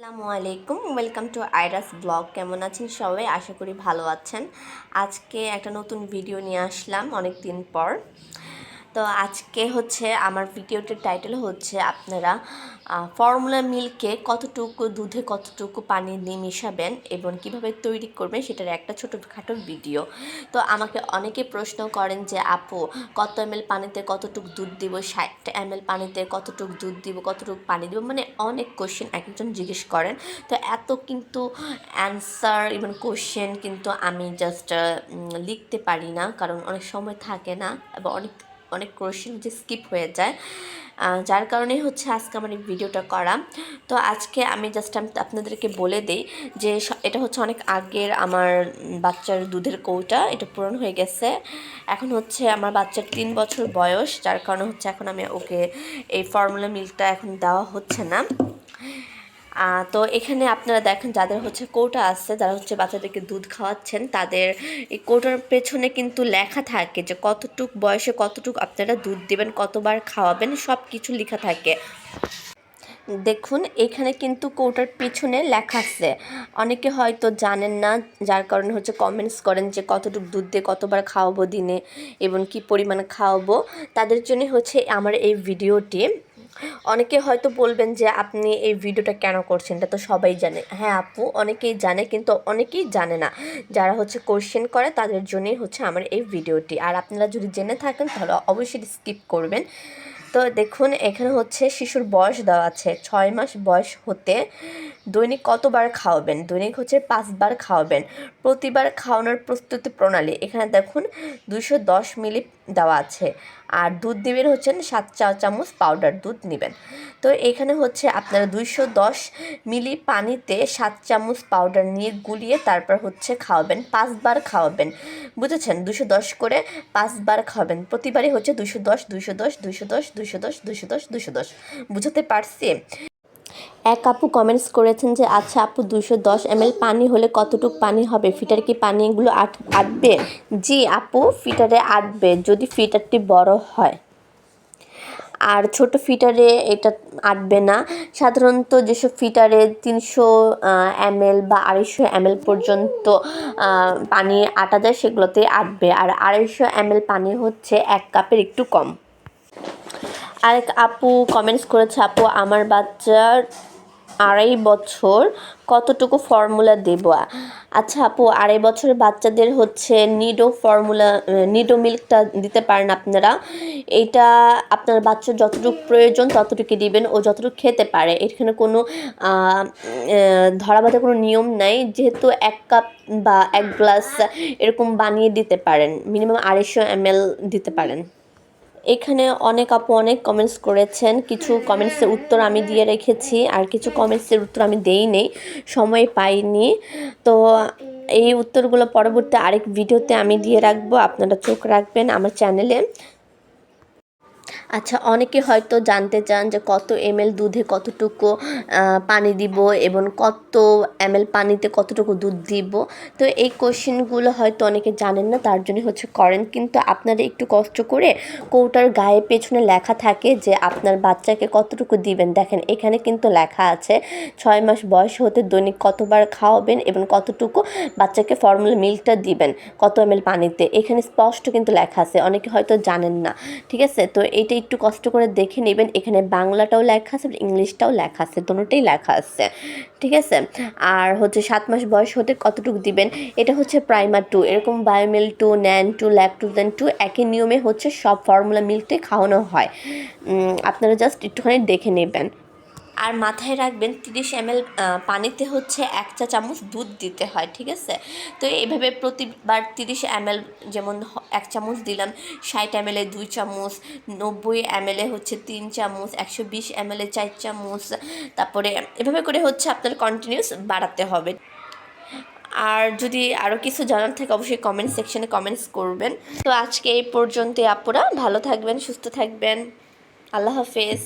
আসসালামু আলাইকুম। Welcome to আইরাস blog কেমন আছেন সবাই? আশা করি ভালো আছেন। আজকে একটা নতুন ভিডিও নিয়ে আসলাম অনেক দিন পর। তো আজকে হচ্ছে আমার ভিডিওটির টাইটেল হচ্ছে আপনারা ফর্মুলা মিল্কে কতটুকু, দুধে কতটুকু পানি দিয়ে মিশাবেন এবং কীভাবে তৈরি করবেন সেটার একটা ছোটোখাটো ভিডিও। তো আমাকে অনেকে প্রশ্ন করেন যে, আপু, কত এম পানিতে কতটুকু দুধ দিব? ষাট এম পানিতে কতটুকু দুধ দিব? কতটুকু পানি দিব? মানে অনেক কোশ্চেন এক একজন জিজ্ঞেস করেন। তো এত কিন্তু অ্যান্সার ইভেন কোশ্চেন কিন্তু আমি জাস্ট লিখতে পারি না, কারণ অনেক সময় থাকে না এবং অনেক অনেক কোশ্চেন হচ্ছে স্কিপ হয়ে যায়। যার কারণে হচ্ছে আজকে আমার এই ভিডিওটা করা। তো আজকে আমি জাস্ট আমি আপনাদেরকে বলে দিই যে এটা হচ্ছে অনেক আগের আমার বাচ্চার দুধের কৌটা, এটা পূরণ হয়ে গেছে। এখন হচ্ছে আমার বাচ্চার তিন বছর বয়স, যার কারণে হচ্ছে এখন আমি ওকে এই ফর্মুলা মিল্কটা এখন দেওয়া হচ্ছে না। তো এখানে আপনারা দেখেন যাদের হচ্ছে কোটা আছে, যারা হচ্ছে বাচ্চাদেরকে দুধ খাওয়াচ্ছেন, তাদের এই কোটার পেছনে কিন্তু লেখা থাকে যে কতটুক বয়সে কতটুক আপনারা দুধ দেবেন, কতবার খাওয়াবেন সব কিছু লেখা থাকে। দেখুন, এখানে কিন্তু কৌটার পিছনে লেখা আছে। অনেকে হয়তো জানেন না, যার কারণে হচ্ছে কমেন্টস করেন যে কতটুকু দুধ দিয়ে কতবার খাওয়াবো দিনে এবং কি পরিমাণে খাওয়াবো। তাদের জন্য হচ্ছে আমার এই ভিডিওটি অনেকে হয়তো বলবেন যে, আপনি এই ভিডিওটা কেন করছেন? এটা তো সবাই জানে। হ্যাঁ আপু, অনেকেই জানে কিন্তু অনেকেই জানে না। যারা হচ্ছে কোশ্চেন করে তাদের জন্যই হচ্ছে আমার এই ভিডিওটি। আর আপনারা যদি জেনে থাকেন তাহলে অবশ্যই স্কিপ করবেন। তো দেখুন, এখানে হচ্ছে শিশুর বয়স দেওয়া আছে। ছয় মাস বয়স হতে দৈনিক কতবার খাওয়াবেন? দৈনিক হচ্ছে পাঁচবার খাওয়াবেন। প্রতিবার খাওয়ানোর প্রস্তুতি প্রণালী। এখানে দেখুন দুশো দশ মিলি দেওয়া আছে। আর দুধ দিবেন হচ্ছেন সাত চা চামচ পাউডার দুধ নেবেন। তো এখানে হচ্ছে আপনারা দুইশো দশ মিলি পানিতে সাত চামচ পাউডার নিয়ে গুলিয়ে তারপর হচ্ছে খাওয়াবেন, পাঁচবার খাওয়াবেন। বুঝেছেন? দুশো দশ করে পাঁচবার খাওয়াবেন। প্রতিবারই হচ্ছে দুশো দশ দুশো দশ দুশো দশ দুশো দশ দুশো দশ দুশো দশ। বুঝতে পারছি? এক আপু কমেন্টস করেছেন যে আচ্ছা আপু দুশো দশ এম পানি হলে কতটুকু পানি হবে? ফিটার কি পানি এগুলো আট, আটবে? জি আপু, ফিটারে আটবে, যদি ফিটারটি বড় হয়। আর ছোট ফিটারে এটা আটবে না। সাধারণত যেসব ফিটারে তিনশো এমএল বা আড়াইশো এমএল পর্যন্ত পানি আটা যায়, সেগুলোতে আটবে। আর আড়াইশো এমএল পানি হচ্ছে এক কাপের একটু কম। আরেক আপু কমেন্টস করেছে, আপু, আমার বাচ্চার আড়াই বছর, কতটুকু ফর্মুলা দেব? আচ্ছা আপু, আড়াই বছরের বাচ্চাদের হচ্ছে নিডো ফর্মুলা নিডো মিল্কটা দিতে পারেন আপনারা। এইটা আপনার বাচ্চার যতটুকু প্রয়োজন ততটুকু দিবেন, ও যতটুকু খেতে পারে। এখানে কোনো ধরা বাঁধা কোনো নিয়ম নাই। যেহেতু এক কাপ বা এক গ্লাস এরকম বানিয়ে দিতে পারেন মিনিমাম আড়াইশো এম দিতে পারেন। এখানে অনেক আপু অনেক কমেন্টস করেছেন। কিছু কমেন্টসের উত্তর আমি দিয়ে রেখেছি আর কিছু কমেন্টসের উত্তর আমি দেই নেই, সময় পাইনি। তো এই উত্তরগুলো পরবর্তী আরেক ভিডিওতে আমি দিয়ে রাখব। আপনারা চোখ রাখবেন আমার চ্যানেলে আচ্ছা অনেকে হয়তো জানতে চান যে কত এমএল দুধে কতটুকু পানি দিব এবং কত এমএল পানিতে কতটুকু দুধ দিব। তো এই কোশ্চেনগুলো হয়তো অনেকে জানেন না, তার জন্য হচ্ছে করেন। কিন্তু আপনারা একটু কষ্ট করে কৌটার গায়ে পেছনে লেখা থাকে যে আপনার বাচ্চাকে কতটুকু দিবেন। দেখেন, এখানে কিন্তু লেখা আছে, ছয় মাস বয়স হতে দৈনিক কতবার খাওয়াবেন এবং কতটুকু বাচ্চাকে ফর্মুলা মিল্কটা দিবেন, কত এমএল পানিতে। এখানে স্পষ্ট কিন্তু লেখা আছে, অনেকে হয়তো জানেন না, ঠিক আছে? তো এইটাই একটু কষ্ট করে দেখে নেবেন। এখানে বাংলাটাও লেখা আছে, ইংলিশটাও লেখা আছে দুটোটাই লেখা আছে। ঠিক আছে? আর হচ্ছে সাত মাস বয়স হতে কতটুকু দিবেন? এটা হচ্ছে প্রাইমার টু এরকম Biomil two Nan two Lac two একই নিয়মে হচ্ছে সব ফর্মুলা মিল্কটাই খাওয়ানো হয়। আপনারা জাস্ট একটুখানি দেখে নেবেন। আর মাথায় রাখবেন তিরিশ এমএল পানিতে হচ্ছে এক চা চামচ দুধ দিতে হয়, ঠিক আছে? তো এইভাবে প্রতিবার তিরিশ এমএল যেমন এক চামচ দিলাম, ষাট এমএলে দুই চামচ, নব্বই এম এ হচ্ছে তিন চামচ, একশো বিশ এমএলে চার চামচ, তারপরে এভাবে করে হচ্ছে আপনার কন্টিনিউস বাড়াতে হবে। আর যদি আরও কিছু জানার থাকে অবশ্যই কমেন্ট সেকশনে কমেন্টস করবেন। তো আজকে এই পর্যন্ত আপুরা। ভালো থাকবেন, সুস্থ থাকবেন। আল্লাহ হাফেজ।